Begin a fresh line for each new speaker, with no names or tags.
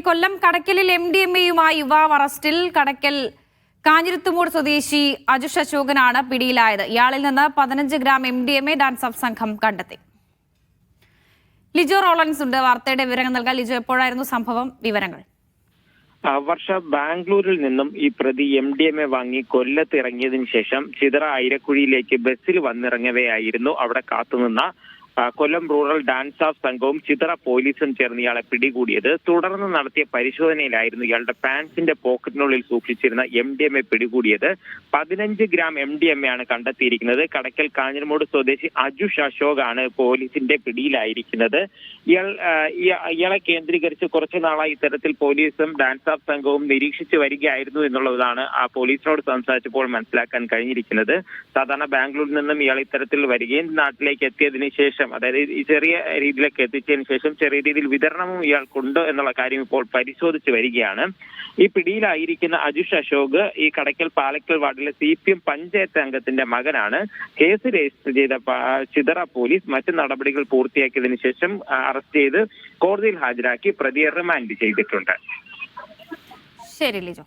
കൊല്ലം കടക്കലിൽ M D M എയുമായി യുവാവ് അറസ്റ്റിൽ കടക്കൽ കാഞ്ഞിരത്തുമൂട് സ്വദേശി അജുഷ് അശോകനാണ് പിടിയിലായത്. ഇയാളിൽ നിന്ന് പതിനഞ്ച് gram M D M A dance സംഘം കണ്ടെത്തി. ലിജോ റോളൻസ് ഉണ്ട്. വാർത്തയുടെ വിവരങ്ങൾ നൽകാൻ ലിജോ എപ്പോഴായിരുന്നു സംഭവം? വിവരങ്ങൾ.
വർഷ ബാംഗ്ലൂരിൽ നിന്നും ഈ പ്രതി എം ഡി എം എ വാങ്ങി കൊല്ലത്ത് ഇറങ്ങിയതിനു ശേഷം ചിതറ ഐരക്കുഴിയിലേക്ക് ബസ്സിൽ വന്നിറങ്ങവെയായിരുന്നു. അവിടെ കാത്തുനിന്ന കൊല്ലം റൂറൽ ഡാൻസ് ഓഫ് സംഘവും ചിതറ പോലീസും ചേർന്ന് ഇയാളെ പിടികൂടിയത്. തുടർന്ന് നടത്തിയ പരിശോധനയിലായിരുന്നു ഇയാളുടെ പാൻസിന്റെ പോക്കറ്റിനുള്ളിൽ സൂക്ഷിച്ചിരുന്ന എം ഡി എം എ പിടികൂടിയത്. പതിനഞ്ച് gram M D M A ആണ് കണ്ടെത്തിയിരിക്കുന്നത്. കടക്കൽ കാഞ്ഞിരമൂട് സ്വദേശി അജുഷ് അശോക് ആണ് പോലീസിന്റെ പിടിയിലായിരിക്കുന്നത്. ഇയാൾ ഇയാളെ കേന്ദ്രീകരിച്ച് കുറച്ചു നാളായി ഇത്തരത്തിൽ പോലീസും ഡാൻസ് ഓഫ് സംഘവും നിരീക്ഷിച്ചു വരികയായിരുന്നു എന്നുള്ളതാണ് ആ പോലീസിനോട് സംസാരിച്ചപ്പോൾ മനസ്സിലാക്കാൻ കഴിഞ്ഞിരിക്കുന്നത്. സാധാരണ ബാംഗ്ലൂരിൽ നിന്നും ഇയാൾ ഇത്തരത്തിൽ വരികയും നാട്ടിലേക്ക് എത്തിയതിനു ശേഷം അതായത് ഈ ചെറിയ രീതിയിലേക്ക് എത്തിച്ചതിന് ശേഷം ചെറിയ രീതിയിൽ വിതരണവും ഇയാൾക്കുണ്ട് എന്നുള്ള കാര്യം ഇപ്പോൾ പരിശോധിച്ച് വരികയാണ്. ഈ പിടിയിലായിരിക്കുന്ന അജുഷ് അശോക് ഈ കടയ്ക്കൽ പാലക്കൽ വാർഡിലെ സി പി എം പഞ്ചായത്ത് അംഗത്തിന്റെ മകനാണ്. കേസ് രജിസ്റ്റർ ചെയ്ത ചിതറ പോലീസ് മറ്റ് നടപടികൾ പൂർത്തിയാക്കിയതിനു ശേഷം അറസ്റ്റ് ചെയ്ത് കോടതിയിൽ ഹാജരാക്കി പ്രതിയെ റിമാൻഡ് ചെയ്തിട്ടുണ്ട്.
ശരി ലിജോ.